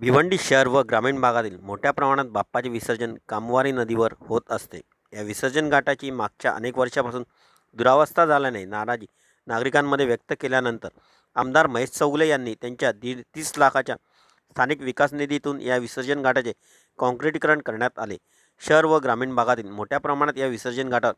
भिवंडी शहर व ग्रामीण भागातील मोठ्या प्रमाणात बाप्पाचे विसर्जन कामवारी नदीवर होत असते. या विसर्जन घाटाची मागच्या अनेक वर्षापासून दुरावस्था झाल्याने नाराजी नागरिकांमध्ये व्यक्त केल्यानंतर आमदार महेश चौगले यांनी त्यांच्या दीड तीस लाखाच्या स्थानिक विकास निधीतून या विसर्जन घाटाचे काँक्रिटीकरण करण्यात आले. शहर व ग्रामीण भागातील मोठ्या प्रमाणात या विसर्जन घाटावर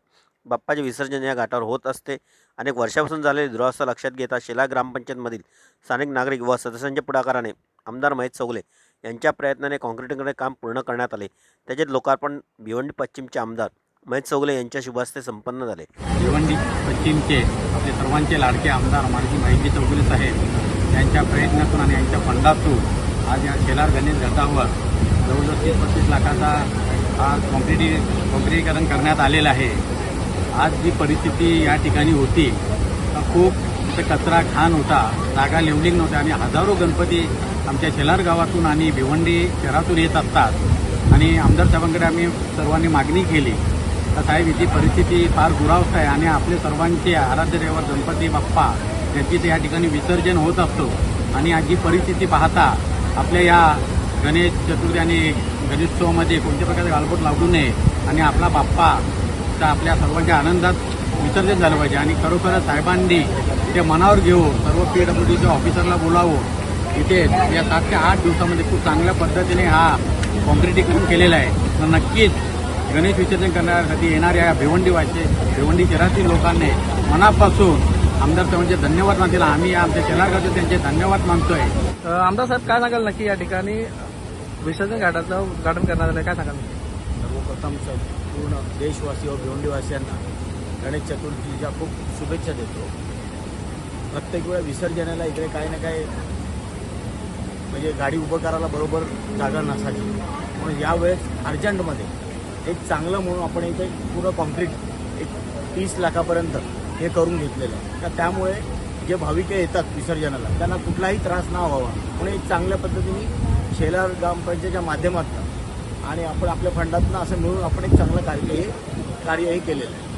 बाप्पाचे विसर्जन या घाटावर होत असते. अनेक वर्षापासून झालेली दुरावस्था लक्षात घेता शेला ग्रामपंचायतमधील स्थानिक नागरिक व सदस्यांच्या पुढाकाराने आमदार महेश चौगले यांच्या प्रयत्नाने काँक्रिटीकरण काम पूर्ण करण्यात आले. त्याचे लोकार्पण भिवंडी पश्चिमचे आमदार महेश चौगले यांच्या शुभास्ते संपन्न झाले. भिवंडी पश्चिमचे आपले सर्वांचे लाडके आमदार मार्गी माहिती चौगले साहेब यांच्या प्रयत्नातून आणि यांच्या फंडातून आज या शेलार गणेश घाटावर जवळजवळ तीस पस्तीस लाखाचा हा कॉम्प्लिटी कॉम्प्लिटीकरण करण्यात आलेलं आहे. आज जी परिस्थिती या ठिकाणी होती तर खूप तिथे कचरा घाण होता जागा लेवलिंग नव्हत्या आणि हजारो गणपती आमच्या शेलार गावातून आणि भिवंडी शहरातून येत असतात. आणि आमदार साहेबांकडे आम्ही सर्वांनी मागणी केली. तर साहेब इथे परिस्थिती फार दुरावस्था आहे आणि आपले सर्वांचे आराध्य देवर गणपती बाप्पा यांची या ठिकाणी विसर्जन होत असतो. आणि आज जी परिस्थिती पाहता आपल्या या गणेश चतुर्थी आणि गणेशोत्सवामध्ये कोणत्या प्रकारचे गालबोट लागू नये आणि आपला बाप्पा तर आपल्या सर्वांच्या आनंदात विसर्जन झालं पाहिजे. आणि खरोखरच साहेबांनी ते मनावर घेऊन सर्व पी डब्ल्यू डीच्या ऑफिसरला बोलावं इथे या सात ते आठ दिवसामध्ये खूप चांगल्या पद्धतीने हा कॉन्क्रिटीकरण केलेलं आहे. तर नक्कीच गणेश विसर्जन करण्यासाठी येणाऱ्या या भिवंडीवाचे भिवंडी शहरातील लोकांनी मनापासून आमदार साहेबांचे धन्यवाद मानतील. आम्ही आमच्या शेलारगावचे त्यांचे धन्यवाद मानतोय. आमदार साहेब काय सांगाल नक्की या ठिकाणी? विसर्जन घाटाचं उद्घाटन करण्यात आलं आहे. काय सांगाल? सर्वप्रथम संपूर्ण देशवासी व भिवंडीवासियांना गणेश चतुर्थीच्या खूप शुभेच्छा देतो. प्रत्येक वेळा विसर्जनाला इकडे काही ना काही म्हणजे गाडी उभं करायला बरोबर जागा नसायची म्हणून यावेळेस अर्जंटमध्ये एक चांगलं म्हणून आपण इथे पूर्ण कॉन्क्रीट एक तीस लाखापर्यंत हे करून घेतलेलं आहे. तर त्यामुळे जे भाविक येतात विसर्जनाला त्यांना कुठलाही त्रास न व्हावा. म्हणून एक चांगल्या पद्धतीने शेलार ग्रामपंचायतच्या माध्यमातून आणि आपण आपल्या फंडातून असं मिळून आपण एक चांगलं कार्य हे कार्य हे केलेलं आहे.